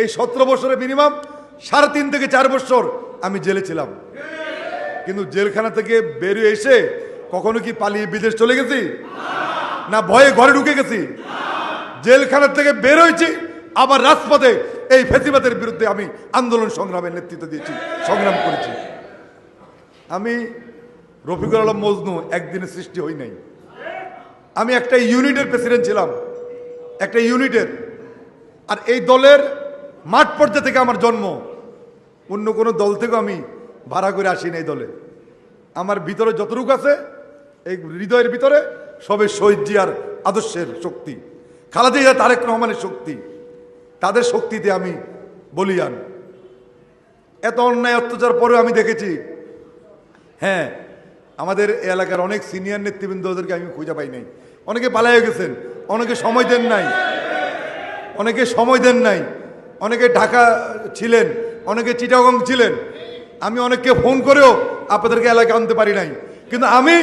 এই সতেরো বছরে মিনিমাম সাড়ে তিন থেকে চার বছর আমি জেলে ছিলাম। কিন্তু জেলখানা থেকে বেরিয়ে এসে কখনো কি পালিয়ে বিদেশ চলে গেছি? না, ভয়ে ঘরে ঢুকে গেছি। জেলখানা থেকে বের হয়েছি, আবার রাজপথে এই ফেসিবাদের বিরুদ্ধে আমি আন্দোলন সংগ্রামের নেতৃত্ব দিয়েছি, সংগ্রাম করেছি। আমি রফিকুল আলম মজনু একদিনে সৃষ্টি হই নাই। আমি একটা ইউনিটের প্রেসিডেন্ট ছিলাম, একটা ইউনিটের। আর এই দলের মাঠ পর্যায়ে থেকে আমার জন্ম। অন্য কোনো দল থেকেও আমি ভাড়া করে আসিনি এই দলে। আমার ভিতরে যতটুকু আছে, এই হৃদয়ের ভিতরে সবে শহীদ জিয়ার আদর্শের শক্তি, খালাদি জিয়া, তারেক রহমানের শক্তি, তাদের শক্তিতে আমি বলিয়ান। এত অন্যায় অত্যাচার পরেও আমি দেখেছি। হ্যাঁ আমাদের এলাকার অনেক সিনিয়র নেতৃবৃন্দদেরকে আমি খুঁজে পাই নাই। অনেকে পালাইয়া গেছেন, অনেকে সময় দেন নাই। অনেকে সময় দেন নাই। অনেকে ঢাকা ছিলেন, অনেকে চিটাগং ছিলেন। আমি অনেককে ফোন করেও আপনাদেরকে এলাকায় আনতে পারি নাই। কিন্তু আমি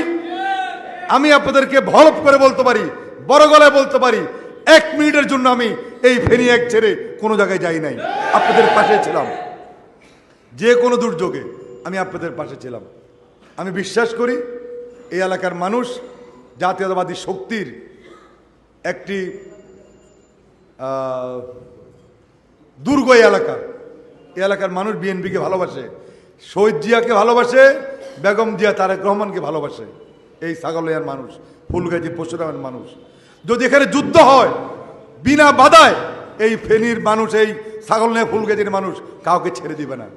আমি আপনাদেরকে ভলপ করে বলতে পারি, বড় গলায় বলতে পারি, এক মিনিটের জন্য আমি এই ফেনি এক ছেড়ে কোনো জায়গায় যাই নাই। আপনাদের পাশে ছিলাম। যে কোনো দুর্যোগে আমি আপনাদের পাশে ছিলাম। আমি বিশ্বাস করি, এই এলাকার মানুষ জাতীয়তাবাদী শক্তির একটি দুর্গ এলাকা। এই এলাকার মানুষ বিএনপিকে ভালোবাসে। শহীদ জিয়াকে ভালোবাসে, বেগম জিয়া তারেক রহমানকে ভালোবাসে। এই ছাগলিয়ার মানুষ, ফুলগাজী পশুরামের মানুষ। যদি এখানে যুদ্ধ হয়, বিনা বাধায় এই ফেনীর মানুষ, এই ছাগল নিয়ে ফুলগাজির মানুষ কাউকে ছেড়ে দিবে না।